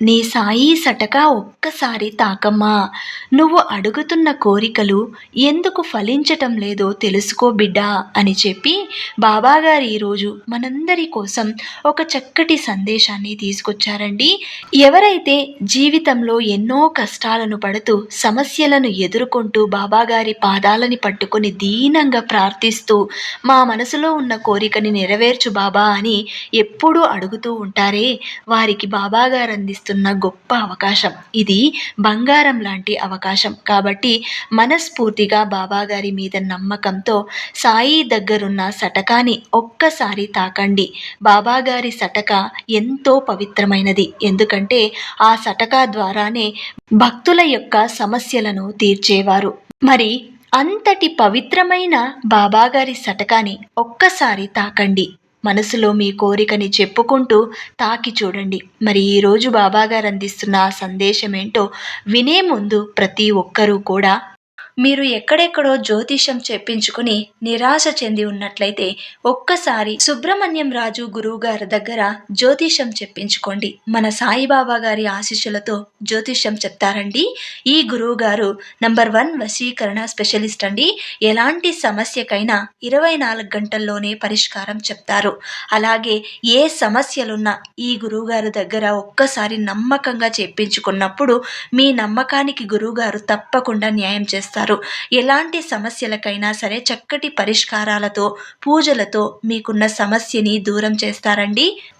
నీ సాయి సటక ఒక్కసారి తాకమ్మా. నువ్వు అడుగుతున్న కోరికలు ఎందుకు ఫలించటం లేదో తెలుసుకో బిడ్డా అని చెప్పి బాబాగారు ఈరోజు మనందరి కోసం ఒక చక్కటి సందేశాన్ని తీసుకొచ్చారండి. ఎవరైతే జీవితంలో ఎన్నో కష్టాలను పడుతూ సమస్యలను ఎదుర్కొంటూ బాబాగారి పాదాలని పట్టుకొని దీనంగా ప్రార్థిస్తూ మా మనసులో ఉన్న కోరికని నెరవేర్చు బాబా అని ఎప్పుడూ అడుగుతూ ఉంటారే వారికి బాబాగారు అందిస్తున్న గొప్ప అవకాశం. ఇది బంగారం లాంటి అవకాశం. కాబట్టి మనస్ఫూర్తిగా బాబాగారి మీద నమ్మకంతో సాయి దగ్గరున్న సటకాని ఒక్కసారి తాకండి. బాబాగారి సటక ఎంతో పవిత్రమైనది. ఎందుకంటే ఆ సటక ద్వారానే భక్తుల యొక్క సమస్యలను తీర్చేవారు. మరి అంతటి పవిత్రమైన బాబాగారి సటకాని ఒక్కసారి తాకండి. మనసులో మీ కోరికని చెప్పుకుంటూ తాకి చూడండి. మరి ఈరోజు బాబాగారు అందిస్తున్న ఆ సందేశం ఏంటో వినే ముందు ప్రతి ఒక్కరూ కూడా మీరు ఎక్కడెక్కడో జ్యోతిషం చెప్పించుకుని నిరాశ చెంది ఉన్నట్లయితే ఒక్కసారి సుబ్రహ్మణ్యం రాజు గురువు గారి దగ్గర జ్యోతిషం చెప్పించుకోండి. మన సాయిబాబా గారి ఆశీస్సులతో జ్యోతిషం చెప్తారండి. ఈ గురువు గారు నంబర్ వన్ వశీకరణ స్పెషలిస్ట్ అండి. ఎలాంటి సమస్యకైనా ఇరవై నాలుగు గంటల్లోనే పరిష్కారం చెప్తారు. అలాగే ఏ సమస్యలున్నా ఈ గురువుగారు దగ్గర ఒక్కసారి నమ్మకంగా చెప్పించుకున్నప్పుడు మీ నమ్మకానికి గురువుగారు తప్పకుండా న్యాయం చేస్తారు. ఎలాంటి సమస్యలకైనా సరే చక్కటి పరిష్కారాలతో పూజలతో మీకున్న సమస్యని దూరం చేస్తారండి.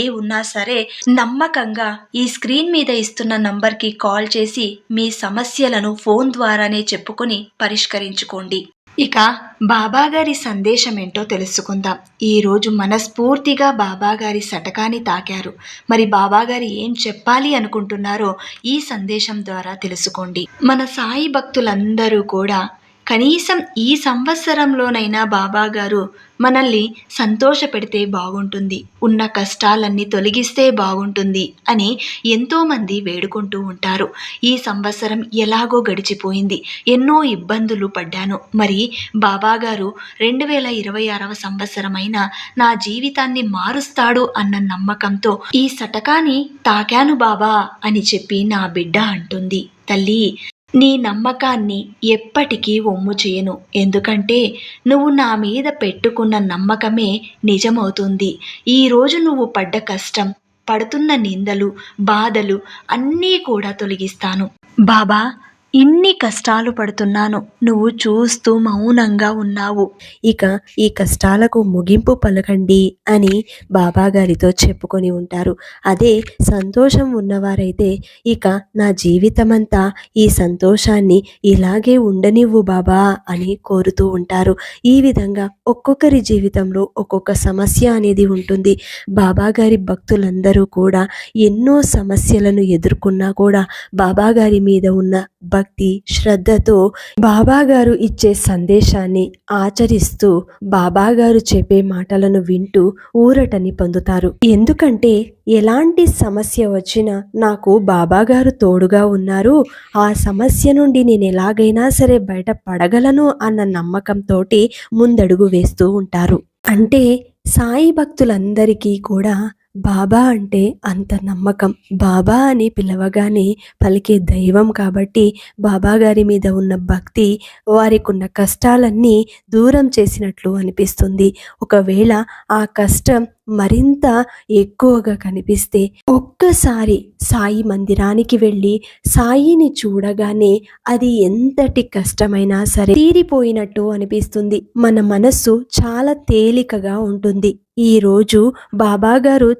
ఏ ఉన్నా సరే నమ్మకంగా ఈ స్క్రీన్ మీద ఇస్తున్న నంబర్కి కాల్ చేసి మీ సమస్యలను ఫోన్ ద్వారానే చెప్పుకొని పరిష్కరించుకోండి. ఇక బాబాగారి సందేశం ఏంటో తెలుసుకుందాం ఈరోజు మనస్ఫూర్తిగా బాబాగారి శటకాన్ని తాకారు. మరి బాబాగారు ఏం చెప్పాలి అనుకుంటున్నారో ఈ సందేశం ద్వారా తెలుసుకోండి. మన సాయి భక్తులందరూ కూడా కనీసం ఈ సంవత్సరంలోనైనా బాబాగారు మనల్ని సంతోషపెడితే బాగుంటుంది. ఉన్న కష్టాలన్నీ తొలగిస్తే బాగుంటుంది అని ఎంతోమంది వేడుకుంటూ ఉంటారు. ఈ సంవత్సరం ఎలాగో గడిచిపోయింది. ఎన్నో ఇబ్బందులు పడ్డాను. మరి బాబాగారు రెండు వేల ఇరవై ఆరవ సంవత్సరమైన నా జీవితాన్ని మారుస్తాడు అన్న నమ్మకంతో ఈ సటకాని తాకాను బాబా అని చెప్పి నా బిడ్డ అంటుంది. తల్లి! నీ నమ్మకాన్ని ఎప్పటికీ ఒమ్ము చేయను. ఎందుకంటే నువ్వు నా మీద పెట్టుకున్న నమ్మకమే నిజమవుతుంది. ఈరోజు నువ్వు పడ్డ కష్టం పడుతున్న నిందలు బాధలు అన్నీ కూడా తొలగిస్తాను. బాబా ఇన్ని కష్టాలు పడుతున్నాను. నువ్వు చూస్తూ మౌనంగా ఉన్నావు. ఇక ఈ కష్టాలకు ముగింపు పలకండి అని బాబాగారితో చెప్పుకొని ఉంటారు. అదే సంతోషం ఉన్నవారైతే ఇక నా జీవితమంతా ఈ సంతోషాన్ని ఇలాగే ఉండనివ్వు బాబా అని కోరుతూ ఉంటారు. ఈ విధంగా ఒక్కొక్కరి జీవితంలో ఒక్కొక్క సమస్య అనేది ఉంటుంది. బాబాగారి భక్తులందరూ కూడా ఎన్నో సమస్యలను ఎదుర్కొన్నా కూడా బాబాగారి మీద ఉన్న భక్తి శ్రద్ధతో బాబాగారు ఇచ్చే సందేశాన్ని ఆచరిస్తూ బాబాగారు చెప్పే మాటలను వింటూ ఊరటని పొందుతారు. ఎందుకంటే ఎలాంటి సమస్య వచ్చినా నాకు బాబాగారు తోడుగా ఉన్నారు. ఆ సమస్య నుండి నేను ఎలాగైనా సరే బయట పడగలను అన్న నమ్మకంతో ముందడుగు వేస్తూ ఉంటారు. అంటే సాయి భక్తులందరికీ కూడా బాబా అంటే అంత నమ్మకం. బాబా అని పిలవగానే పలికే దైవం కాబట్టి బాబా గారి మీద ఉన్న భక్తి వారికున్న కష్టాలన్నీ దూరం చేసినట్లు అనిపిస్తుంది. ఒకవేళ ఆ కష్టం మరింత ఎక్కువగా కనిపిస్తే ఒక్కసారి సాయి మందిరానికి వెళ్ళి సాయిని చూడగానే అది ఎంతటి కష్టమైనా సరే తీరిపోయినట్టు అనిపిస్తుంది. మన మనస్సు చాలా తేలికగా ఉంటుంది. ఈ రోజు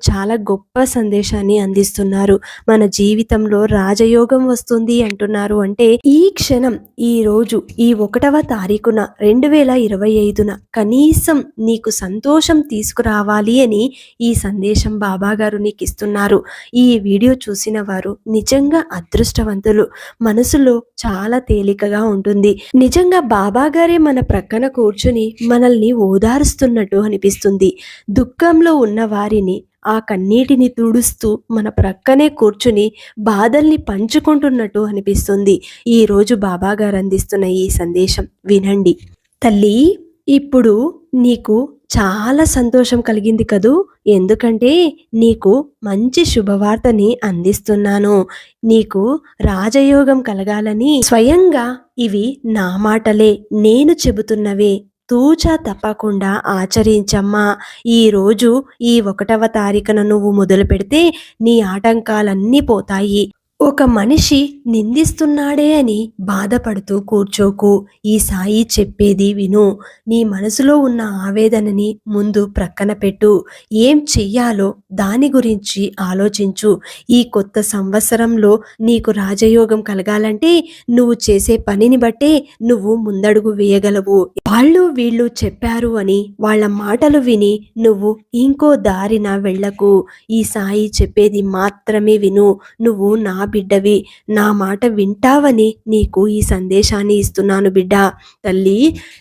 చాలా గొప్ప సందేశాన్ని అందిస్తున్నారు. మన జీవితంలో రాజయోగం వస్తుంది అంటున్నారు. అంటే ఈ క్షణం ఈ రోజు ఈ ఒకటవ తారీఖున రెండు వేల ఇరవై ఐదున కనీసం నీకు సంతోషం తీసుకురావాలి అని ఈ సందేశం బాబాగారు నీకు ఇస్తున్నారు ఈ వీడియో చూసిన వారు నిజంగా అదృష్టవంతులు. మనసులో చాలా తేలికగా ఉంటుంది. నిజంగా బాబాగారే మన ప్రక్కన కూర్చుని మనల్ని ఓదారుస్తున్నట్టు అనిపిస్తుంది. దుఃఖంలో ఉన్న వారిని ఆ కన్నీటిని తుడుస్తూ మన ప్రక్కనే కూర్చుని బాధల్ని పంచుకుంటున్నట్టు అనిపిస్తుంది. ఈ రోజు బాబా అందిస్తున్న ఈ సందేశం వినండి. తల్లి ఇప్పుడు నీకు చాలా సంతోషం కలిగింది కదూ? ఎందుకంటే నీకు మంచి శుభవార్తని అందిస్తున్నాను. నీకు రాజయోగం కలగాలని స్వయంగా ఇవి నా మాటలే నేను చెబుతున్నవే తూచా తప్పకుండా ఆచరించమ్మా. ఈరోజు ఈ ఒకటవ తారీఖున నువ్వు మొదలు పెడితే నీ ఆటంకాలన్నీ పోతాయి. ఒక మనిషి నిందిస్తున్నాడే అని బాధపడుతూ కూర్చోకు. ఈ సాయి చెప్పేది విను. నీ మనసులో ఉన్న ఆవేదనని ముందు ప్రక్కన పెట్టు. ఏం చెయ్యాలో దాని గురించి ఆలోచించు. ఈ కొత్త సంవత్సరంలో నీకు రాజయోగం కలగాలంటే నువ్వు చేసే పనిని బట్టే నువ్వు ముందడుగు వేయగలవు. వాళ్ళు వీళ్ళు చెప్పారు అని వాళ్ళ మాటలు విని నువ్వు ఇంకో దారిన వెళ్ళకు. ఈ సాయి చెప్పేది మాత్రమే విను. నువ్వు నా బిడ్డవి నా మాట వింటావని నీకు ఈ సందేశాన్ని ఇస్తున్నాను బిడ్డ. తల్లి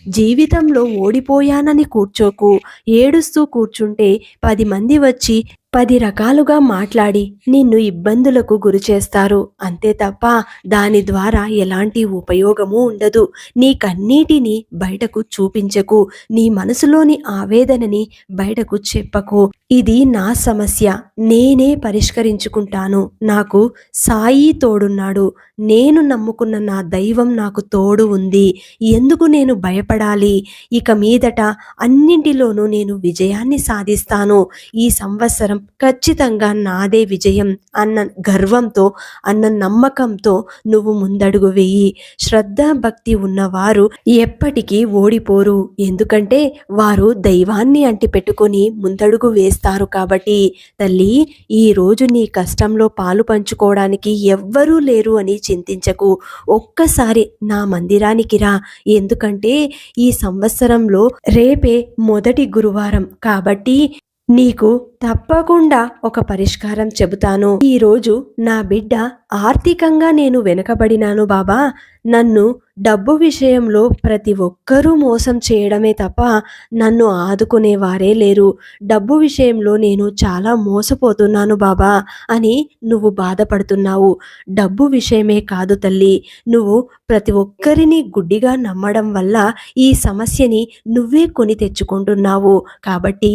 జీవితంలో ఓడిపోయానని కూర్చోకు. ఏడుస్తూ కూర్చుంటే పది మంది వచ్చి పది రకాలుగా మాట్లాడి నిన్ను ఇబ్బందులకు గురి చేస్తారు అంతే తప్ప దాని ద్వారా ఎలాంటి ఉపయోగము ఉండదు. నీకన్నిటినీ బయటకు చూపించకు. నీ మనసులోని ఆవేదనని బయటకు చెప్పకు. ఇది నా సమస్య. నేనే పరిష్కరించుకుంటాను. నాకు సాయి తోడున్నాడు. నేను నమ్ముకున్న నా దైవం నాకు తోడు ఉంది. ఎందుకు నేను భయపడాలి? ఇక మీదట అన్నింటిలోనూ నేను విజయాన్ని సాధిస్తాను. ఈ సంవత్సరం ఖచ్చితంగా నాదే విజయం. అన్న గర్వంతో అన్న నమ్మకంతో నువ్వు ముందడుగు వెయ్యి శ్రద్ధ భక్తి ఉన్నవారు ఎప్పటికీ ఓడిపోరు. ఎందుకంటే వారు దైవాన్ని అంటిపెట్టుకొని ముందడుగు వేస్తారు కాబట్టి. తల్లి ఈ రోజు నీ కష్టంలో పాలు పంచుకోవడానికి ఎవ్వరూ లేరు అని చింతించకు. ఒక్కసారి నా మందిరానికి రా. ఎందుకంటే ఈ సంవత్సరంలో రేపే మొదటి గురువారం కాబట్టి నీకు తప్పకుండా ఒక పరిష్కారం చెబుతాను. ఈరోజు నా బిడ్డ ఆర్థికంగా నేను వెనుకబడినాను బాబా. నన్ను డబ్బు విషయంలో ప్రతి ఒక్కరూ మోసం చేయడమే తప్ప నన్ను ఆదుకునేవారే లేరు. డబ్బు విషయంలో నేను చాలా మోసపోతున్నాను బాబా అని నువ్వు బాధపడుతున్నావు. డబ్బు విషయమే కాదు తల్లి. నువ్వు ప్రతి ఒక్కరిని గుడ్డిగా నమ్మడం వల్ల ఈ సమస్యని నువ్వే కొని తెచ్చుకుంటున్నావు. కాబట్టి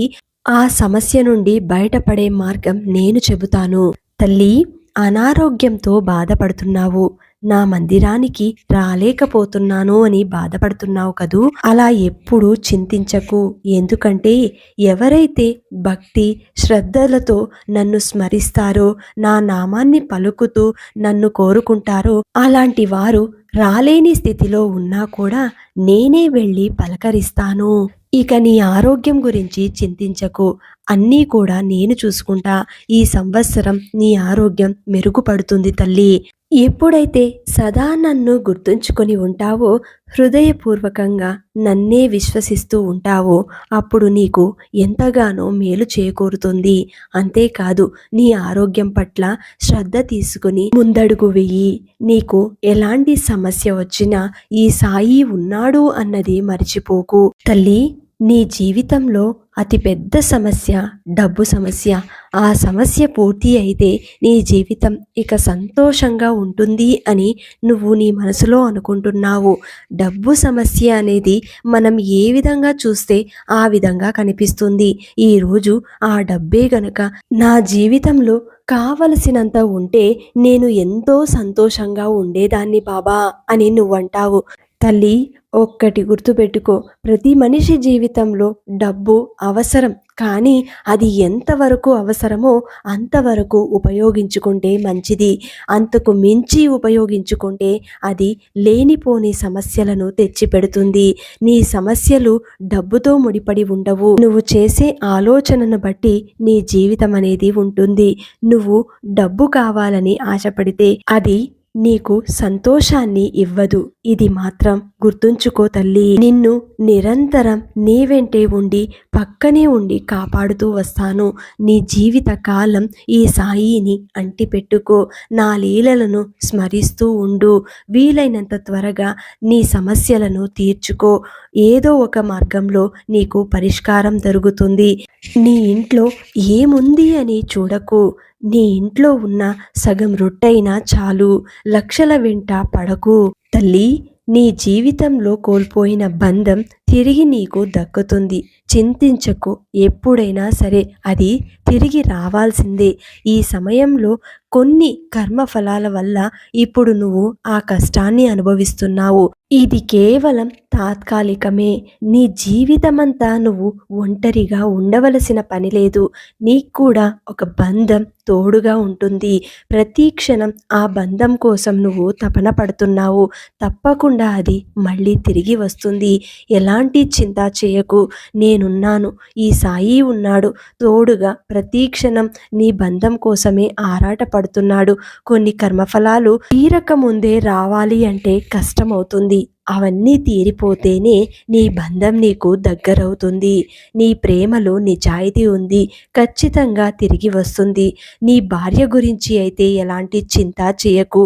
ఆ సమస్య నుండి బయటపడే మార్గం నేను చెబుతాను. తల్లి అనారోగ్యంతో బాధపడుతున్నావు. నా మందిరానికి రాలేకపోతున్నాను అని బాధపడుతున్నావు కదూ? అలా ఎప్పుడూ చింతించకు. ఎందుకంటే ఎవరైతే భక్తి శ్రద్ధలతో నన్ను స్మరిస్తారో నా నామాన్ని పలుకుతూ నన్ను కోరుకుంటారో అలాంటి వారు రాలేని స్థితిలో ఉన్నా కూడా నేనే వెళ్ళి పలకరిస్తాను. ఇక నీ ఆరోగ్యం గురించి చింతించకు. అన్నీ కూడా నేను చూసుకుంటా. ఈ సంవత్సరం నీ ఆరోగ్యం మెరుగుపడుతుంది తల్లి. ఎప్పుడైతే సదా నన్ను గుర్తుంచుకొని ఉంటావో హృదయపూర్వకంగా నన్నే విశ్వసిస్తూ ఉంటావో అప్పుడు నీకు ఎంతగానో మేలు చేకూరుతుంది. అంతేకాదు నీ ఆరోగ్యం పట్ల శ్రద్ధ తీసుకుని ముందడుగు వెయ్యి నీకు ఎలాంటి సమస్య వచ్చినా ఈ సాయి ఉన్నాడు అన్నది మర్చిపోకు తల్లి. నీ జీవితంలో అతిపెద్ద సమస్య డబ్బు సమస్య. ఆ సమస్య పూర్తి అయితే నీ జీవితం ఇక సంతోషంగా ఉంటుంది అని నువ్వు నీ మనసులో అనుకుంటున్నావు. డబ్బు సమస్య అనేది మనం ఏ విధంగా చూస్తే ఆ విధంగా కనిపిస్తుంది. ఈరోజు ఆ డబ్బే గనక నా జీవితంలో కావలసినంత ఉంటే నేను ఎంతో సంతోషంగా ఉండేదాన్ని బాబా అని నువ్వంటావు. తల్లి ఒక్కటి గుర్తుపెట్టుకో. ప్రతి మనిషి జీవితంలో డబ్బు అవసరం. కానీ అది ఎంతవరకు అవసరమో అంతవరకు ఉపయోగించుకుంటే మంచిది. అంతకు మించి ఉపయోగించుకుంటే అది లేనిపోని సమస్యలను తెచ్చిపెడుతుంది. నీ సమస్యలు డబ్బుతో ముడిపడి ఉండవు. నువ్వు చేసే ఆలోచనను బట్టి నీ జీవితం అనేది ఉంటుంది. నువ్వు డబ్బు కావాలని ఆశపడితే అది నీకు సంతోషాన్ని ఇవ్వదు. ఇది మాత్రం గుర్తుంచుకో తల్లి. నిన్ను నిరంతరం నీ వెంటే ఉండి పక్కనే ఉండి కాపాడుతూ వస్తాను. నీ జీవిత కాలం ఈ సాయిని అంటిపెట్టుకో. నా లీలలను స్మరిస్తూ ఉండు. వీలైనంత త్వరగా నీ సమస్యలను తీర్చుకో. ఏదో ఒక మార్గంలో నీకు పరిష్కారం దొరుకుతుంది. నీ ఇంట్లో ఏముంది అని చూడకు. నీ ఇంట్లో ఉన్న సగం రొట్టైనా చాలు. లక్షల వెంట పడకు. తల్లి నీ జీవితంలో కోల్పోయిన బంధం తిరిగి నీకు దక్కుతుంది. చింతించకు. ఎప్పుడైనా సరే అది తిరిగి రావాల్సిందే. ఈ సమయంలో కొన్ని కర్మఫలాల వల్ల ఇప్పుడు నువ్వు ఆ కష్టాన్ని అనుభవిస్తున్నావు. ఇది కేవలం తాత్కాలికమే. నీ జీవితమంతా నువ్వు ఒంటరిగా ఉండవలసిన పని లేదు. నీకు కూడా ఒక బంధం తోడుగా ఉంటుంది. ప్రతి క్షణం ఆ బంధం కోసం నువ్వు తపన పడుతున్నావు. తప్పకుండా అది మళ్ళీ తిరిగి వస్తుంది. ఎలా ఎలాంటి చింత చేయకు. నేనున్నాను. ఈ సాయి ఉన్నాడు. తోడుగా ప్రతి క్షణం నీ బంధం కోసమే ఆరాట పడుతున్నాడు కొన్ని కర్మఫలాలు తీరక ముందే రావాలి అంటే కష్టమవుతుంది. అవన్నీ తీరిపోతేనే నీ బంధం నీకు దగ్గరవుతుంది. నీ ప్రేమలో నిజాయితీ ఉంది. ఖచ్చితంగా తిరిగి వస్తుంది. నీ భార్య గురించి అయితే ఎలాంటి చింత చేయకు.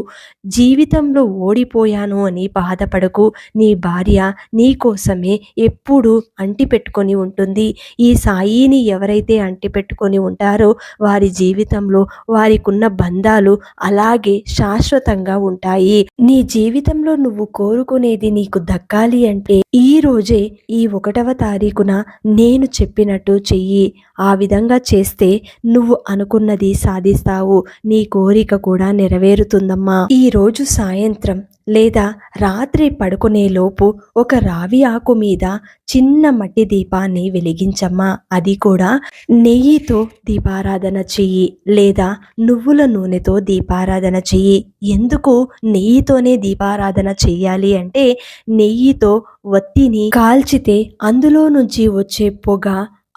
జీవితంలో ఓడిపోయాను అని బాధపడకు. నీ భార్య నీ కోసమే ఎప్పుడూ అంటిపెట్టుకొని ఉంటుంది. ఈ సాయిని ఎవరైతే అంటిపెట్టుకొని ఉంటారో వారి జీవితంలో వారికున్న బంధాలు అలాగే శాశ్వతంగా ఉంటాయి. నీ జీవితంలో నువ్వు కోరుకునేది నీకు దక్కాలి అంటే ఈ రోజే ఈ ఒకటవ తారీఖున నేను చెప్పినట్టు చెయ్యి. ఆ విధంగా చేస్తే నువ్వు అనుకున్నది సాధిస్తావు. నీ కోరిక కూడా నెరవేరుతుందమ్మా. ఈ రోజు సాయంత్రం లేదా రాత్రి పడుకునేలోపు ఒక రావి ఆకు మీద చిన్న మట్టి దీపాన్ని వెలిగించమ్మా. అది కూడా నెయ్యితో దీపారాధన చెయ్యి లేదా నువ్వుల నూనెతో దీపారాధన చెయ్యి. ఎందుకు నెయ్యితోనే దీపారాధన చెయ్యాలి అంటే నెయ్యితో వత్తిని కాల్చితే అందులో నుంచి వచ్చే పొగ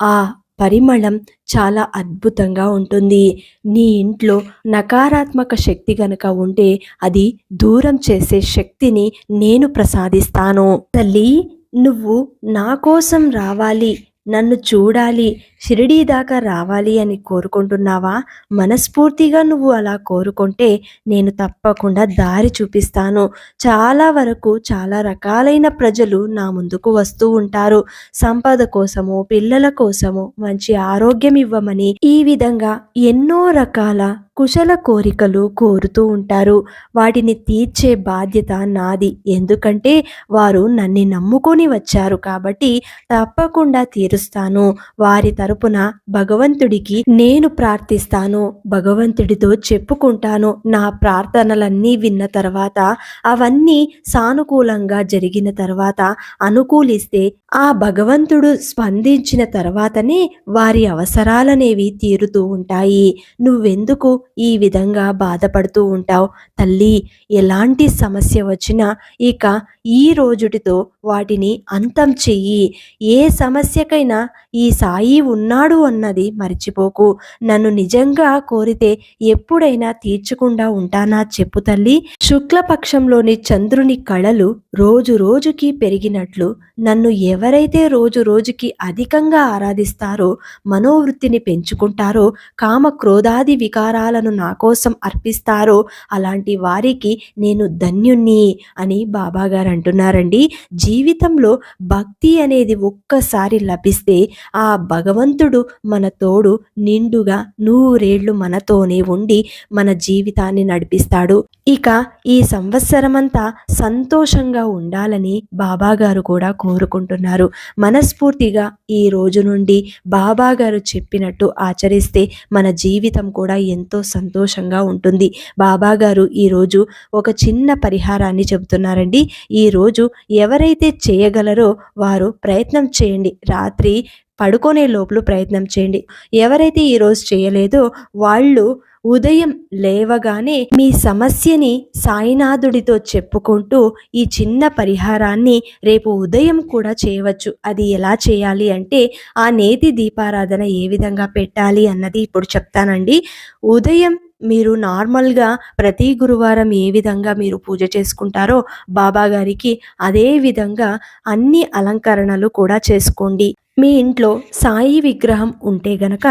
ఆ పరిమళం చాలా అద్భుతంగా ఉంటుంది. నీ ఇంట్లో నకారాత్మక శక్తి గనక ఉంటే అది దూరం చేసే శక్తిని నేను ప్రసాదిస్తాను. తల్లి నువ్వు నా కోసం రావాలి. నన్ను చూడాలి షిరిడీ దాకా రావాలి అని కోరుకుంటున్నావా? మనస్ఫూర్తిగా నువ్వు అలా కోరుకుంటే నేను తప్పకుండా దారి చూపిస్తాను. చాలా వరకు చాలా రకాలైన ప్రజలు నా ముందుకు వస్తూ ఉంటారు. సంపద కోసము పిల్లల కోసము మంచి ఆరోగ్యం ఇవ్వమని ఈ విధంగా ఎన్నో రకాల కుశల కోరికలు కోరుతూ ఉంటారు. వాటిని తీర్చే బాధ్యత నాది. ఎందుకంటే వారు నన్ను నమ్ముకొని వచ్చారు కాబట్టి తప్పకుండా తీరుస్తాను వారి తరపున భగవంతుడికి నేను ప్రార్థిస్తాను. భగవంతుడితో చెప్పుకుంటాను. నా ప్రార్థనలన్నీ విన్న తర్వాత అవన్నీ సానుకూలంగా జరిగిన తర్వాత అనుకూలిస్తే ఆ భగవంతుడు స్పందించిన తర్వాతనే వారి అవసరాలనేవి తీరుతూ ఉంటాయి. నువ్వెందుకు ఈ విధంగా బాధపడుతూ ఉంటావు? తల్లి ఎలాంటి సమస్య వచ్చినా ఇక ఈ రోజుటితో వాటిని అంతం చెయ్యి. ఏ సమస్యకైనా ఈ సాయి ఉన్నాడు అన్నది మర్చిపోకు. నన్ను నిజంగా కోరితే ఎప్పుడైనా తీర్చకుండా ఉంటానా చెప్పు తల్లి. శుక్లపక్షంలోని చంద్రుని కళలు రోజు రోజుకి పెరిగినట్లు నన్ను ఎవరైతే రోజు రోజుకి అధికంగా ఆరాధిస్తారో మనోవృత్తిని పెంచుకుంటారో కామ క్రోధాది వికారాలను నా కోసం అర్పిస్తారో అలాంటి వారికి నేను ధన్యుణ్ణి అని బాబాగారు అంటున్నారండి. జీవితంలో భక్తి అనేది ఒక్కసారి లభిస్తుంది నడిపిస్తే ఆ భగవంతుడు మన తోడు నిండుగా నూరేళ్ళు మనతోనే ఉండి మన జీవితాన్ని నడిపిస్తాడు. ఇక ఈ సంవత్సరమంతా సంతోషంగా ఉండాలని బాబాగారు కూడా కోరుకుంటున్నారు. మనస్ఫూర్తిగా ఈ రోజు నుండి బాబాగారు చెప్పినట్టు ఆచరిస్తే మన జీవితం కూడా ఎంతో సంతోషంగా ఉంటుంది. బాబాగారు ఈరోజు ఒక చిన్న పరిహారాన్ని చెబుతున్నారండి. ఈరోజు ఎవరైతే చేయగలరో వారు ప్రయత్నం చేయండి. రాత్రి పడుకునే లోపల ప్రయత్నం చేయండి. ఎవరైతే ఈరోజు చేయలేదో వాళ్ళు ఉదయం లేవగానే మీ సమస్యని సాయినాథుడితో చెప్పుకుంటూ ఈ చిన్న పరిహారాన్ని రేపు ఉదయం కూడా చేయవచ్చు. అది ఎలా చేయాలి అంటే ఆ నేతి దీపారాధన ఏ విధంగా పెట్టాలి అన్నది ఇప్పుడు చెప్తానండి. ఉదయం మీరు నార్మల్గా ప్రతి గురువారం ఏ విధంగా మీరు పూజ చేసుకుంటారో బాబా గారికి అదే విధంగా అన్ని అలంకరణలు కూడా చేసుకోండి. మీ ఇంట్లో సాయి విగ్రహం ఉంటే గనక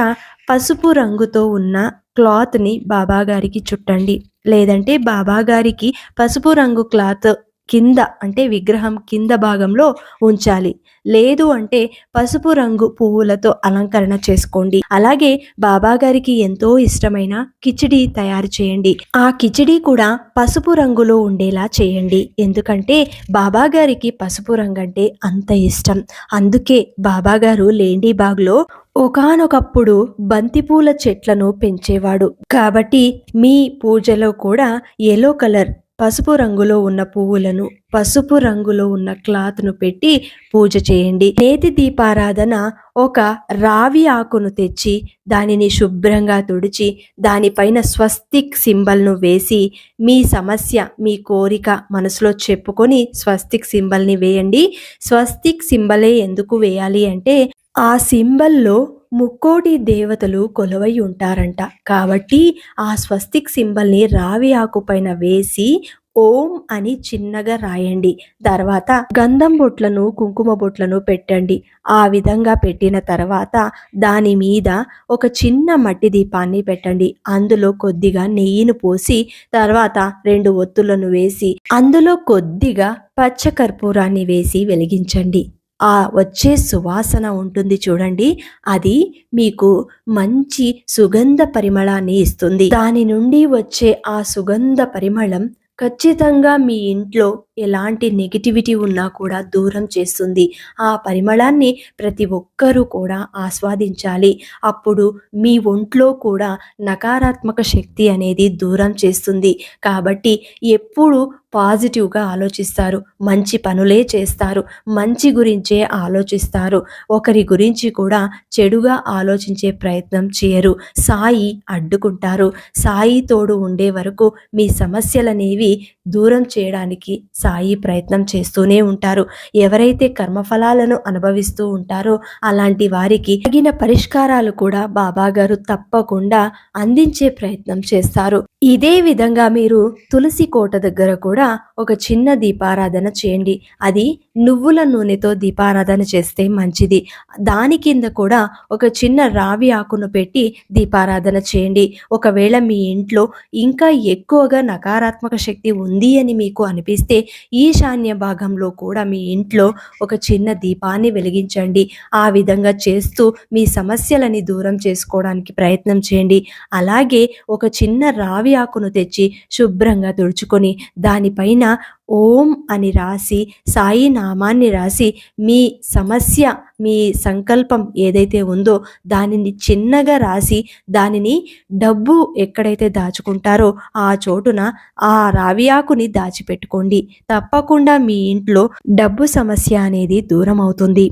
పసుపు రంగుతో ఉన్న క్లాత్ని బాబా గారికి చుట్టండి. లేదంటే బాబా గారికి పసుపు రంగు క్లాత్ కింద అంటే విగ్రహం కింద భాగంలో ఉంచాలి. లేదు అంటే పసుపు రంగు పువ్వులతో అలంకరణ చేసుకోండి. అలాగే బాబాగారికి ఎంతో ఇష్టమైన కిచిడి తయారు చేయండి. ఆ కిచిడి కూడా పసుపు రంగులో ఉండేలా చేయండి. ఎందుకంటే బాబా గారికి పసుపు రంగు అంటే అంత ఇష్టం. అందుకే బాబా గారు లేండీబాగ్లో ఒకానొకప్పుడు బంతిపూల చెట్లను పెంచేవాడు. కాబట్టి మీ పూజలో కూడా ఎల్లో కలర్ పసుపు రంగులో ఉన్న పువ్వులను పసుపు రంగులో ఉన్న క్లాత్ను పెట్టి పూజ చేయండి. నేతి దీపారాధన ఒక రావి ఆకును తెచ్చి దానిని శుభ్రంగా తుడిచి దానిపైన స్వస్తిక్ సింబల్ను వేసి మీ సమస్య మీ కోరిక మనసులో చెప్పుకొని స్వస్తిక్ సింబల్ని వేయండి. స్వస్తిక్ సింబలే ఎందుకు వేయాలి అంటే ఆ సింబల్లో ముక్కోటి దేవతలు కొలువై ఉంటారంట. కాబట్టి ఆ స్వస్తిక్ సింబల్ని రావి ఆకు పైన వేసి ఓం అని చిన్నగా రాయండి. తర్వాత గంధం బొట్లను కుంకుమ బొట్లను పెట్టండి. ఆ విధంగా పెట్టిన తర్వాత దాని మీద ఒక చిన్న మట్టి దీపాన్ని పెట్టండి. అందులో కొద్దిగా నెయ్యిని పోసి తర్వాత రెండు ఒత్తులను వేసి అందులో కొద్దిగా పచ్చకర్పూరాన్ని వేసి వెలిగించండి. ఆ వచ్చే సువాసన ఉంటుంది చూడండి. అది మీకు మంచి సుగంధ పరిమళాన్ని ఇస్తుంది. దాని నుండి వచ్చే ఆ సుగంధ పరిమళం ఖచ్చితంగా మీ ఇంట్లో ఎలాంటి నెగిటివిటీ ఉన్నా కూడా దూరం చేస్తుంది. ఆ పరిమళాన్ని ప్రతి ఒక్కరూ కూడా ఆస్వాదించాలి. అప్పుడు మీ ఒంట్లో కూడా నకారాత్మక శక్తి అనేది దూరం చేస్తుంది. కాబట్టి ఎప్పుడు పాజిటివ్గా ఆలోచిస్తారు. మంచి పనులే చేస్తారు. మంచి గురించే ఆలోచిస్తారు. ఒకరి గురించి కూడా చెడుగా ఆలోచించే ప్రయత్నం చేయరు. సాయి అడ్డుకుంటారు. సాయి తోడు ఉండే వరకు మీ సమస్యలనేవి దూరం చేయడానికి సాయి ప్రయత్నం చేస్తూనే ఉంటారు. ఎవరైతే కర్మఫలాలను అనుభవిస్తూ ఉంటారో అలాంటి వారికి తగిన పరిష్కారాలు కూడా బాబా గారు తప్పకుండా అందించే ప్రయత్నం చేస్తారు. ఇదే విధంగా మీరు తులసి కోట దగ్గర కూడా ఒక చిన్న దీపారాధన చేయండి. అది నువ్వుల నూనెతో దీపారాధన చేస్తే మంచిది. దాని కింద కూడా ఒక చిన్న రావి ఆకును పెట్టి దీపారాధన చేయండి. ఒకవేళ మీ ఇంట్లో ఇంకా ఎక్కువగా నకారాత్మక శక్తి ఉంది అని మీకు అనిపిస్తే ఈశాన్య భాగంలో కూడా మీ ఇంట్లో ఒక చిన్న దీపాన్ని వెలిగించండి. ఆ విధంగా చేస్తూ మీ సమస్యలని దూరం చేసుకోవడానికి ప్రయత్నం చేయండి. అలాగే ఒక చిన్న రావి ఆకును తెచ్చి శుభ్రంగా తుడుచుకొని దానిపైన ఓం అని రాసి సాయి నామాన్ని రాసి మీ సమస్య మీ సంకల్పం ఏదైతే ఉందో దానిని చిన్నగా రాసి దానిని డబ్బు ఎక్కడైతే దాచుకుంటారో ఆ చోటున ఆ రావి ఆకుని దాచిపెట్టుకోండి. తప్పకుండా మీ ఇంట్లో డబ్బు సమస్య అనేది దూరం అవుతుంది.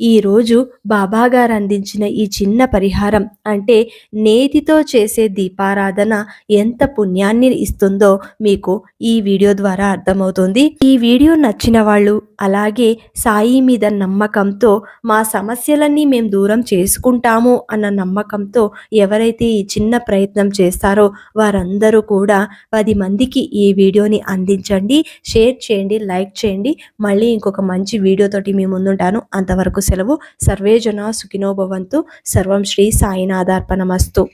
ఈరోజు బాబా గారు అందించిన ఈ చిన్న పరిహారం అంటే నేతితో చేసే దీపారాధన ఎంత పుణ్యాన్ని ఇస్తుందో మీకు ఈ వీడియో ద్వారా అర్థమవుతుంది. అవుతుంది. ఈ వీడియో నచ్చిన వాళ్ళు అలాగే సాయి మీద నమ్మకంతో మా సమస్యలన్నీ మేము దూరం చేసుకుంటాము అన్న నమ్మకంతో ఎవరైతే ఈ చిన్న ప్రయత్నం చేస్తారో వారందరూ కూడా పది మందికి ఈ వీడియోని అందించండి. షేర్ చేయండి లైక్ చేయండి. మళ్ళీ ఇంకొక మంచి వీడియోతోటి మీ ముందుంటాను. అంతవరకు సెలవు. సర్వేజన సుఖినోభవంతు సర్వం శ్రీ సాయినాథార్పణమస్తు.